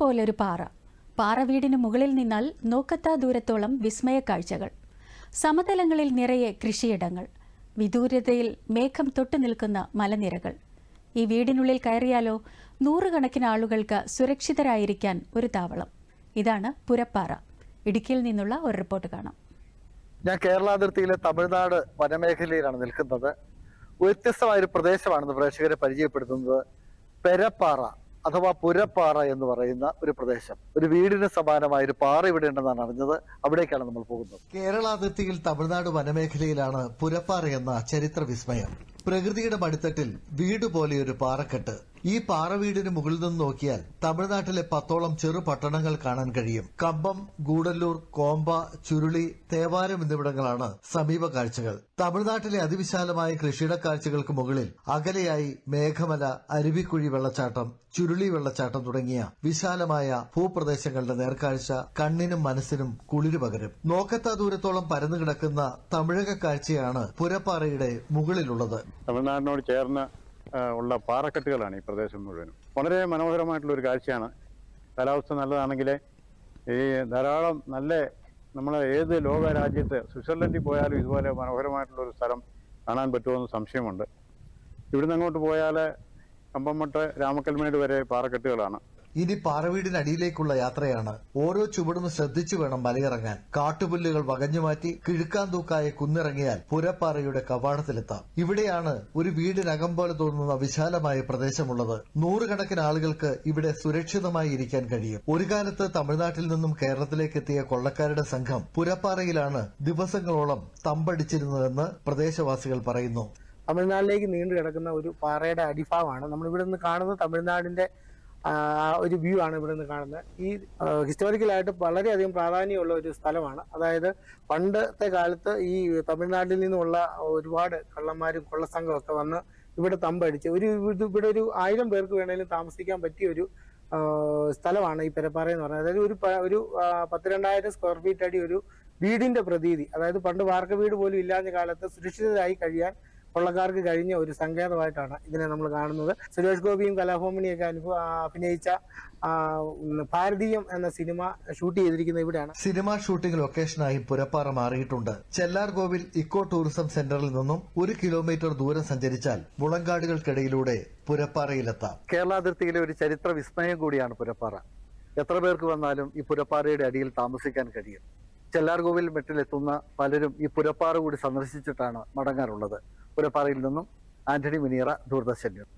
പോലൊരു പാറ. പാറ വീടിന് മുകളിൽ നിന്നാൽ നോക്കത്താ ദൂരത്തോളം വിസ്മയ കാഴ്ചകൾ. സമതലങ്ങളിൽ നിറയെ കൃഷിയിടങ്ങൾ. വിദൂരതയിൽ മേഘം തൊട്ടു നിൽക്കുന്ന മലനിരകൾ. ഈ വീടിനുള്ളിൽ കയറിയാലോ നൂറുകണക്കിന് ആളുകൾക്ക് സുരക്ഷിതരായിരിക്കാൻ ഒരു താവളം. ഇതാണ് പുരപ്പാറ. ഇടുക്കിയിൽ നിന്നുള്ള ഒരു റിപ്പോർട്ട് കാണാം. ഞാൻ കേരള അതിർത്തിയിലെ തമിഴ്നാട് വനമേഖലയിലാണ് നിൽക്കുന്നത്. വ്യത്യസ്തമായ ഒരു പ്രദേശമാണെന്ന് പ്രേക്ഷകരെ പരിചയപ്പെടുത്തുന്നത് പെരപ്പാറ. അഥവാ പുരപ്പാറ എന്ന് പറയുന്ന ഒരു പ്രദേശം. ഒരു വീടിന് സമാനമായ ഒരു പാറ ഇവിടെ ഉണ്ടെന്നാണ് അറിഞ്ഞത്. അവിടേക്കാണ് നമ്മൾ പോകുന്നത്. കേരള അതിർത്തിയിൽ തമിഴ്നാട് വനമേഖലയിലാണ് പുരപ്പാറ എന്ന ചരിത്ര വിസ്മയം പ്രകൃതിയുടെ മടിത്തട്ടിൽ വീട് പോലെയൊരു പാറക്കെട്ട്. ഈ പാറ വീടിന് മുകളിൽ നിന്ന് നോക്കിയാൽ തമിഴ്നാട്ടിലെ പത്തോളം ചെറു പട്ടണങ്ങൾ കാണാൻ കഴിയും. കമ്പം ഗൂഡല്ലൂർ കോമ്പ ചുരുളി തേവാരം എന്നിവിടങ്ങളാണ് സമീപ കാഴ്ചകൾ. തമിഴ്നാട്ടിലെ അതിവിശാലമായ കൃഷിയിട കാഴ്ചകൾക്ക് മുകളിൽ അകലെയായി മേഘമല അരുവിക്കുഴി വെള്ളച്ചാട്ടം ചുരുളി വെള്ളച്ചാട്ടം തുടങ്ങിയ വിശാലമായ ഭൂപ്രദേശങ്ങളുടെ നേർക്കാഴ്ച കണ്ണിനും മനസ്സിനും കുളിര് പകരും. നോക്കത്താ ദൂരത്തോളം പരന്നു കിടക്കുന്ന തമിഴക കാഴ്ചയാണ് പുരപ്പാറയുടെ മുകളിലുള്ളത്. തമിഴ്നാടിനോട് ചേർന്ന് ഉള്ള പാറക്കെട്ടുകളാണ് ഈ പ്രദേശം മുഴുവനും. വളരെ മനോഹരമായിട്ടുള്ള ഒരു കാഴ്ചയാണ്. കാലാവസ്ഥ നല്ലതാണെങ്കിൽ ഈ ധാരാളം നല്ല നമ്മൾ ഏത് ലോക രാജ്യത്ത് സ്വിറ്റ്സർലൻഡിൽ പോയാലും ഇതുപോലെ മനോഹരമായിട്ടുള്ള ഒരു സ്ഥലം കാണാൻ പറ്റുമെന്ന് സംശയമുണ്ട്. ഇവിടുന്ന് അങ്ങോട്ട് പോയാൽ കമ്പംമട്ട് രാമക്കൽമേട് വരെ പാറക്കെട്ടുകളാണ്. ഇനി പാറവീടിനടിയിലേക്കുള്ള യാത്രയാണ്. ഓരോ ചുവടും ശ്രദ്ധിച്ചു വേണം മലയിറങ്ങാൻ. കാട്ടുപുല്ലുകൾ വകഞ്ഞുമാറ്റി കിഴുക്കാന്തൂക്കായ കുന്നിറങ്ങിയാൽ പുരപ്പാറയുടെ കവാടത്തിലെത്താം. ഇവിടെയാണ് ഒരു വീടിനകം പോലെ തോന്നുന്ന വിശാലമായ പ്രദേശമുള്ളത്. നൂറുകണക്കിന് ആളുകൾക്ക് ഇവിടെ സുരക്ഷിതമായി ഇരിക്കാൻ കഴിയും. ഒരു കാലത്ത് തമിഴ്നാട്ടിൽ നിന്നും കേരളത്തിലേക്ക് എത്തിയ കൊള്ളക്കാരുടെ സംഘം പുരപ്പാറയിലാണ് ദിവസങ്ങളോളം തമ്പടിച്ചിരുന്നതെന്ന് പ്രദേശവാസികൾ പറയുന്നു. തമിഴ്നാട്ടിലേക്ക് നീണ്ടു കിടക്കുന്ന ഒരു പാറയുടെ അടിഭാഗമാണ്. നമ്മൾ ഇവിടെ നിന്ന് കാണുന്നത് തമിഴ്നാടിന്റെ ഒരു വ്യൂ ആണ് ഇവിടെ നിന്ന് കാണുന്നത്. ഈ ഹിസ്റ്റോറിക്കലായിട്ട് വളരെയധികം പ്രാധാന്യമുള്ള ഒരു സ്ഥലമാണ്. അതായത് പണ്ടത്തെ കാലത്ത് ഈ തമിഴ്നാട്ടിൽ നിന്നുള്ള ഒരുപാട് കള്ളന്മാരും കൊള്ളസംഘമൊക്കെ വന്ന് ഇവിടെ തമ്പടിച്ച് ഒരു ഇവിടെ ഒരു ആയിരം പേർക്ക് വേണമെങ്കിലും താമസിക്കാൻ പറ്റിയ ഒരു സ്ഥലമാണ് ഈ പെരപ്പാറ എന്ന് പറയുന്നത്. അതായത് ഒരു ഒരു പത്ത് രണ്ടായിരം സ്ക്വയർ ഫീറ്റ് അടി ഒരു വീടിന്റെ പ്രതീതി. അതായത് പണ്ട് വാർക്ക വീട് പോലും ഇല്ലാത്ത കാലത്ത് സുരക്ഷിതരായി കഴിയാൻ കൊള്ളക്കാർക്ക് കഴിഞ്ഞ ഒരു സങ്കേതമായിട്ടാണ് ഇതിനെ നമ്മൾ കാണുന്നത്. സുരേഷ് ഗോപിയും കലാഭോമിനിയൊക്കെ അനുഭവ അഭിനയിച്ച ഭാരതീയം എന്ന സിനിമ ഷൂട്ട് ചെയ്തിരിക്കുന്നത് ഇവിടെയാണ്. സിനിമ ഷൂട്ടിംഗ് ലൊക്കേഷനായി പുരപ്പാറ മാറിയിട്ടുണ്ട്. ചെല്ലാർകോവിൽ ഇക്കോ ടൂറിസം സെന്ററിൽ നിന്നും ഒരു കിലോമീറ്റർ ദൂരം സഞ്ചരിച്ചാൽ മുളങ്കാടുകൾക്കിടയിലൂടെ പുരപ്പാറയിലെത്താം. കേരള അതിർത്തിയിലെ ഒരു ചരിത്ര വിസ്മയം കൂടിയാണ് പുരപ്പാറ. എത്ര പേർക്ക് വന്നാലും ഈ പുരപ്പാറയുടെ അടിയിൽ താമസിക്കാൻ കഴിയും. ചെല്ലാർകോവിൽ മെട്ടിലെത്തുന്ന പലരും ഈ പുരപ്പാറ കൂടി സന്ദർശിച്ചിട്ടാണ് മടങ്ങാറുള്ളത്. പുരപ്പാറയിൽ നിന്നും ആന്റണി മുനിയറ ദൂരദർശൻ ന്യൂസ്